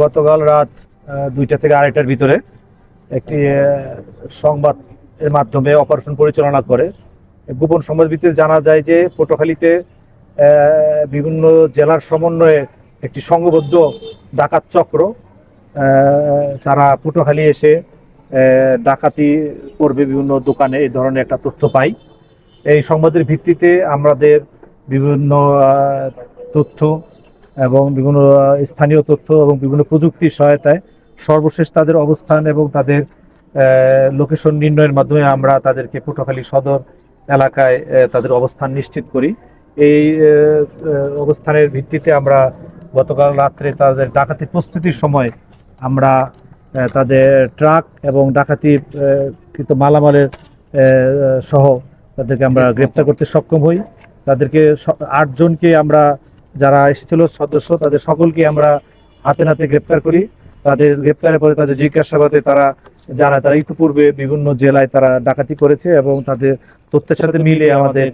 গতকাল রাত দুইটা থেকে আড়াইটার ভিতরে একটি সংবাদ এর মাধ্যমে অপারেশন পরিচালনা করে। গোপন সংবাদ ভিত্তিতে জানা যায় যে পটুয়াখালীতে বিভিন্ন জেলার সমন্বয়ে একটি সংঘবদ্ধ ডাকাত চক্র তারা পটুয়াখালী এসে ডাকাতি করবে বিভিন্ন দোকানে এই ধরনের একটা তথ্য পাই এই সংবাদের ভিত্তিতে আমাদের বিভিন্ন তথ্য এবং বিভিন্ন স্থানীয় তথ্য এবং বিভিন্ন প্রযুক্তির সহায়তায় সর্বশেষ তাদের অবস্থান এবং তাদের লোকেশন নির্ণয়ের মাধ্যমে আমরা তাদেরকে পটুয়াখালী সদর এলাকায় তাদের অবস্থান নিশ্চিত করি। এই অবস্থানের ভিত্তিতে আমরা গতকাল রাত্রে তাদের ডাকাতি প্রস্তুতির সময় আমরা তাদের ট্রাক এবং ডাকাতি কৃত মালামালের সহ তাদেরকে আমরা গ্রেপ্তার করতে সক্ষম হই। তাদেরকে আটজনকে আমরা যারা এসেছিল সদস্য, তাদের সকলকে আমরা হাতে নাতে গ্রেপ্তার করি। তাদের গ্রেপ্তারের পরে তাদের জিজ্ঞাসাবাদে তারা যারা তারা ইতিপূর্বে বিভিন্ন জেলায় তারা ডাকাতি করেছে এবং তাদের তথ্যের সাথে মিলে আমাদের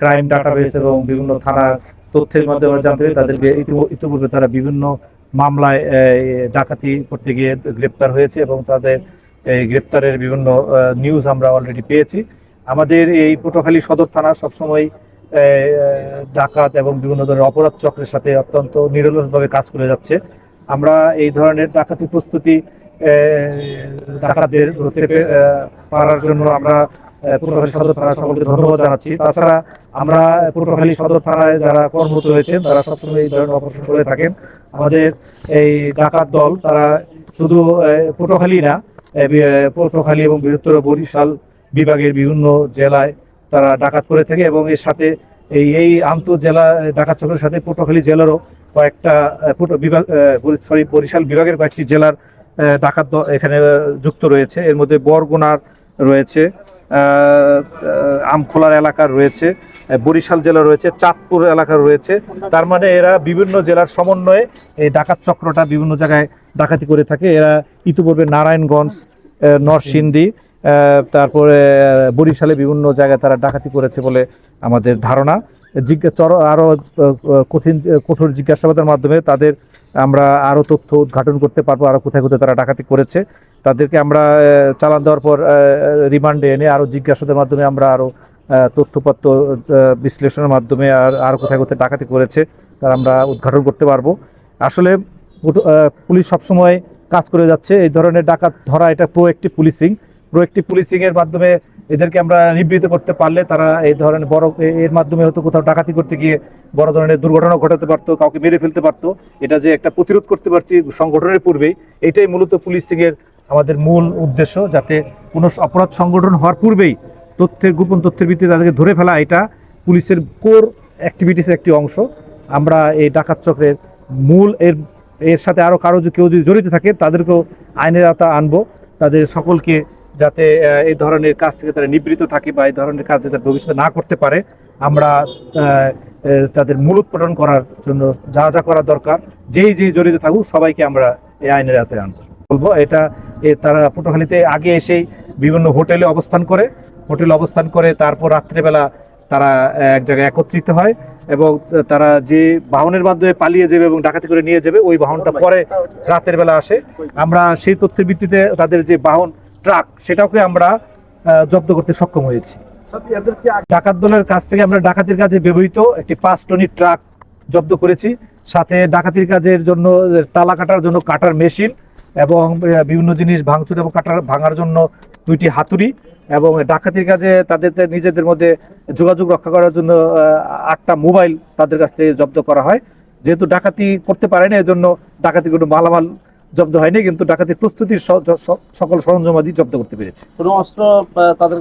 ক্রাইম ডাটাবেস এবং বিভিন্ন থানার তথ্যের মাধ্যমে জানতে পারি তাদেরকে ইতিপূর্বে তারা বিভিন্ন মামলায় ডাকাতি করতে গিয়ে গ্রেপ্তার হয়েছে এবং তাদের, এই গ্রেপ্তারের বিভিন্ন নিউজ আমরা অলরেডি পেয়েছি। আমাদের এই পটুয়াখালী সদর থানা সবসময় ডাকাত এবং বিভিন্ন ধরনের অপরাধ চক্রের সাথে অত্যন্ত নিরলসভাবে কাজ করে যাচ্ছে। আমরা এই ধরনের ডাকাতি প্রস্তুতি ডাকাতদের ধরতে পারার জন্য আমরা পটুয়াখালী সদর থানা সকলকে ধন্যবাদ জানাচ্ছি। তাছাড়া আমরা পটুয়াখালী সদর থানায় যারা কর্মরত হয়েছেন তারা সবসময় এই ধরনের অপারেশন করে থাকেন। আমাদের এই ডাকাত দল, তারা শুধু পটুয়াখালী না পটুয়াখালী এবং বৃহত্তর বরিশাল বিভাগের বিভিন্ন জেলায় তারা ডাকাত করে থাকে এবং এর সাথে এই এই আন্তঃজেলা ডাকাত চক্রের সাথে পটুয়াখালী জেলারও কয়েকটা বিভাগ সরি বরিশাল বিভাগের কয়েকটি জেলার ডাকাত এখানে যুক্ত রয়েছে। এর মধ্যে বরগুনার রয়েছে আমখোলার এলাকার রয়েছে বরিশাল জেলা রয়েছে, চাঁদপুর এলাকার রয়েছে। তার মানে এরা বিভিন্ন জেলার সমন্বয়ে এই ডাকাত চক্রটা বিভিন্ন জায়গায় ডাকাতি করে থাকে। এরা ইতিপূর্বে নারায়ণগঞ্জ নরসিংদী তারপরে বরিশালে বিভিন্ন জায়গায় তারা ডাকাতি করেছে বলে আমাদের ধারণা। জিজ্ঞা, চর আরও কঠিন, কঠোর জিজ্ঞাসাবাদের মাধ্যমে তাদের আমরা আরও তথ্য উদ্ঘাটন করতে পারব আরও কোথায় কোথায় তারা ডাকাতি করেছে। তাদেরকে আমরা চালান দেওয়ার পর রিমান্ডে এনে আরও জিজ্ঞাসাদের মাধ্যমে আমরা আরও তথ্যপত্র বিশ্লেষণের মাধ্যমে আর আর কোথায় কোথায় ডাকাতি করেছে, তার আমরা উদ্ঘাটন করতে পারব। আসলে পুলিশ সবসময় কাজ করে যাচ্ছে। এই ধরনের ডাকাত ধরা এটা প্রো একটি পুলিশিং প্রোয়েক্টিভ পুলিশিং এর মাধ্যমে এদেরকে আমরা নিবৃত্ত করতে পারলে তারা এই ধরনের বড় এর মাধ্যমে হয়তো কোথাও ডাকাতি করতে গিয়ে বড় ধরনের দুর্ঘটনা ঘটাতে পারতো, কাউকে মেরে ফেলতে পারতো। এটা যে একটা প্রতিরোধ করতে পারছি সংগঠনের পূর্বেই, এটাই মূলত পুলিশিং এর আমাদের মূল উদ্দেশ্য যাতে কোনো অপরাধ সংগঠন হওয়ার পূর্বেই তথ্যের, গোপন তথ্যের ভিত্তিতে তাদেরকে ধরে ফেলা এটা পুলিশের কোর অ্যাক্টিভিটিসের একটি অংশ। আমরা এই ডাকাত চক্রের মূল এর এর সাথে আরও কারও কেউ যদি জড়িত থাকে, তাদেরকেও আইনের আওতা আনব। তাদের সকলকে যাতে এই ধরনের কাজ থেকে তারা নিবৃত থাকে বা এই ধরনের কাজ যাতে ভবিষ্যতে না করতে পারে, আমরা তাদের মূলোৎপাটন করার জন্য যা যা করা দরকার, যেই যেই জড়িত থাকুক, সবাইকে আমরা এই আইনের আওতায় আনব। বলব, এটা তারা পটুয়াখালীতে আগে এসেই বিভিন্ন হোটেলে অবস্থান করে, হোটেলে অবস্থান করে তারপর রাত্রেবেলা তারা এক জায়গায় একত্রিত হয় এবং তারা যে বাহনের মাধ্যমে পালিয়ে যাবে এবং ডাকাতি করে নিয়ে যাবে, ওই বাহনটা পরে রাতের বেলা আসে। আমরা সেই তথ্যের ভিত্তিতে তাদের যে বাহন ট্রাক সেটাকে আমরা জব্দ করতে সক্ষম হয়েছি। ডাকাত দলের কাছ থেকে আমরা ডাকাতির কাজে ব্যবহৃত একটি পাঁচ টনি ট্রাক জব্দ করেছি। সাথে ডাকাতির কাজের জন্য তালা কাটার জন্য কাটার মেশিন এবং বিভিন্ন জিনিস ভাঙচুর এবং কাটার ভাঙার জন্য দুইটি হাতুড়ি এবং ডাকাতির কাজে তাদের নিজেদের মধ্যে যোগাযোগ রক্ষা করার জন্য আটটা মোবাইল তাদের কাছ থেকে জব্দ করা হয়। যেহেতু ডাকাতি করতে পারে না এজন্য ডাকাতি কোনো মালামাল জব্দ হয়নি, কিন্তু ডাকাতির প্রস্তুতির সকল সরঞ্জাম সকল সরঞ্জামাদি জব্দ করতে পেরেছে। কোনো অস্ত্র তাদের